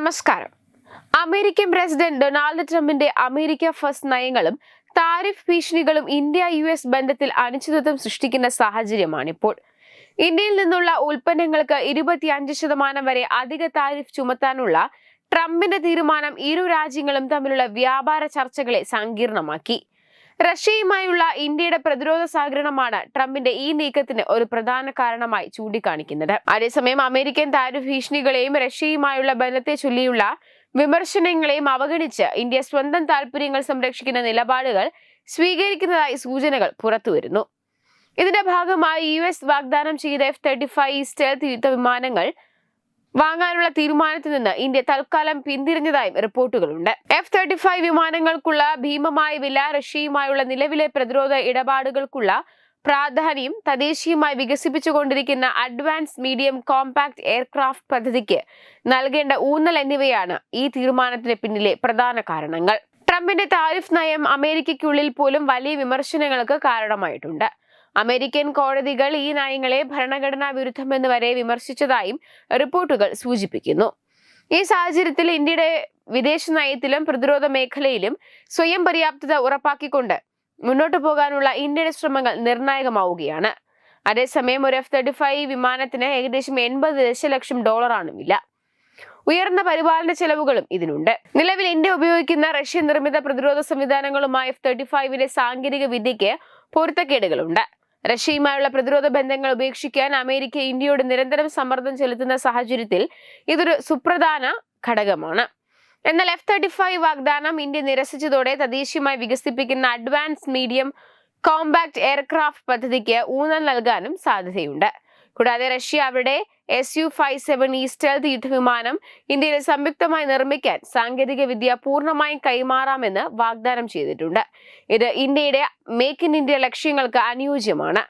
നമസ്കാരം. American president Donald ട്രംപിന്റെ America first നയങ്ങളും താരിഫ് ഭീഷണികളും ഇന്ത്യ യു എസ് ബന്ധത്തിൽ അനിശ്ചിതത്വം സൃഷ്ടിക്കുന്ന സാഹചര്യമാണിപ്പോൾ. ഇന്ത്യയിൽ നിന്നുള്ള ഉൽപ്പന്നങ്ങൾക്ക് ഇരുപത്തിയഞ്ച് ശതമാനം വരെ അധിക താരിഫ് ചുമത്താനുള്ള ട്രംപിന്റെ തീരുമാനം ഇരു രാജ്യങ്ങളും തമ്മിലുള്ള വ്യാപാര ചർച്ചകളെ സങ്കീർണമാക്കി. റഷ്യയുമായുള്ള ഇന്ത്യയുടെ പ്രതിരോധ സഹകരണമാണ് ട്രംപിന്റെ ഈ നീക്കത്തിന് ഒരു പ്രധാന കാരണമായി ചൂണ്ടിക്കാണിക്കുന്നത്. അതേസമയം അമേരിക്കൻ താരിഫ് ഭീഷണികളെയും റഷ്യയുമായുള്ള ബന്ധത്തെ ചൊല്ലിയുള്ള വിമർശനങ്ങളെയും അവഗണിച്ച് ഇന്ത്യ സ്വന്തം താൽപര്യങ്ങൾ സംരക്ഷിക്കുന്ന നിലപാടുകൾ സ്വീകരിക്കുന്നതായി സൂചനകൾ പുറത്തുവരുന്നു. ഇതിന്റെ ഭാഗമായി യു എസ് വാഗ്ദാനം ചെയ്ത എഫ് തേർട്ടി ഫൈവ് സ്റ്റെൽത്ത് യുദ്ധ വിമാനങ്ങൾ വാങ്ങാനുള്ള തീരുമാനത്തിൽ നിന്ന് ഇന്ത്യ തൽക്കാലം പിന്തിരിഞ്ഞതായും റിപ്പോർട്ടുകളുണ്ട്. എഫ് തേർട്ടി ഫൈവ് വിമാനങ്ങൾക്കുള്ള ഭീമമായ വില റഷ്യയുമായുള്ള നിലവിലെ പ്രതിരോധ ഇടപാടുകൾക്കുള്ള പ്രാധാന്യം തദ്ദേശീയമായി വികസിപ്പിച്ചുകൊണ്ടിരിക്കുന്ന അഡ്വാൻസ് മീഡിയം കോമ്പാക്ട് എയർക്രാഫ്റ്റ് പദ്ധതിക്ക് നൽകേണ്ട ഊന്നൽ എന്നിവയാണ് ഈ തീരുമാനത്തിന് പിന്നിലെ പ്രധാന കാരണങ്ങൾ. ട്രംപിന്റെ താരിഫ് നയം അമേരിക്കയ്ക്കുള്ളിൽ പോലും വലിയ വിമർശനങ്ങൾക്ക് കാരണമായിട്ടുണ്ട്. അമേരിക്കൻ കോടതികൾ ഈ നയങ്ങളെ ഭരണഘടനാ വിരുദ്ധമെന്ന് വരെ വിമർശിച്ചതായും റിപ്പോർട്ടുകൾ സൂചിപ്പിക്കുന്നു. ഈ സാഹചര്യത്തിൽ ഇന്ത്യയുടെ വിദേശ നയത്തിലും പ്രതിരോധ മേഖലയിലും സ്വയം പര്യാപ്തത ഉറപ്പാക്കിക്കൊണ്ട് മുന്നോട്ടു പോകാനുള്ള ഇന്ത്യയുടെ ശ്രമങ്ങൾ നിർണായകമാവുകയാണ്. അതേസമയം ഒരു എഫ് തേർട്ടി ഫൈവ് വിമാനത്തിന് ഏകദേശം എൺപത് ദശലക്ഷം ഡോളറാണ് വില ഉയർന്ന പരിപാലന ചെലവുകളും ഇതിനുണ്ട്. നിലവിൽ ഇന്ത്യ ഉപയോഗിക്കുന്ന റഷ്യൻ നിർമ്മിത പ്രതിരോധ സംവിധാനങ്ങളുമായി എഫ് തേർട്ടി ഫൈവിന്റെ സാങ്കേതിക വിദ്യയ്ക്ക് പൊരുത്തക്കേടുകളുണ്ട്. റഷ്യയുമായുള്ള പ്രതിരോധ ബന്ധങ്ങൾ ഉപേക്ഷിക്കാൻ അമേരിക്ക ഇന്ത്യയോട് നിരന്തരം സമ്മർദ്ദം ചെലുത്തുന്ന സാഹചര്യത്തിൽ ഇതൊരു സുപ്രധാന ഘടകമാണ്. എന്നാൽ എഫ് തേർട്ടി ഫൈവ് വാഗ്ദാനം ഇന്ത്യ നിരസിച്ചതോടെ തദ്ദേശീയമായി വികസിപ്പിക്കുന്ന അഡ്വാൻസ് മീഡിയം കോമ്പാക്ട് എയർക്രാഫ്റ്റ് പദ്ധതിക്ക് ഊന്നൽ നൽകാനും സാധ്യതയുണ്ട്. കൂടാതെ റഷ്യ അവരുടെ എസ് യു ഫൈവ് സെവൻ ഈ സ്റ്റെൽത്ത് യുദ്ധവിമാനം ഇന്ത്യയിൽ സംയുക്തമായി നിർമ്മിക്കാൻ സാങ്കേതിക വിദ്യ പൂർണമായും കൈമാറാമെന്ന് വാഗ്ദാനം ചെയ്തിട്ടുണ്ട്. ഇത് ഇന്ത്യയുടെ മേക്ക് ഇൻ ഇന്ത്യ ലക്ഷ്യങ്ങൾക്ക് അനുയോജ്യമാണ്.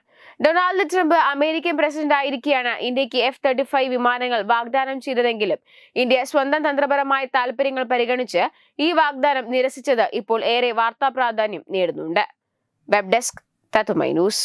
ഡൊണാൾഡ് ട്രംപ് അമേരിക്കൻ പ്രസിഡന്റ് ആയിരിക്കെയാണ് ഇന്ത്യയ്ക്ക് എഫ് തേർട്ടി ഫൈവ് വിമാനങ്ങൾ വാഗ്ദാനം ചെയ്തതെങ്കിലും ഇന്ത്യ സ്വന്തം തന്ത്രപരമായ താൽപര്യങ്ങൾ പരിഗണിച്ച് ഈ വാഗ്ദാനം നിരസിച്ചത് ഇപ്പോൾ ഏറെ വാർത്താ പ്രാധാന്യം നേടുന്നുണ്ട്. Web desk Tatwamayi news.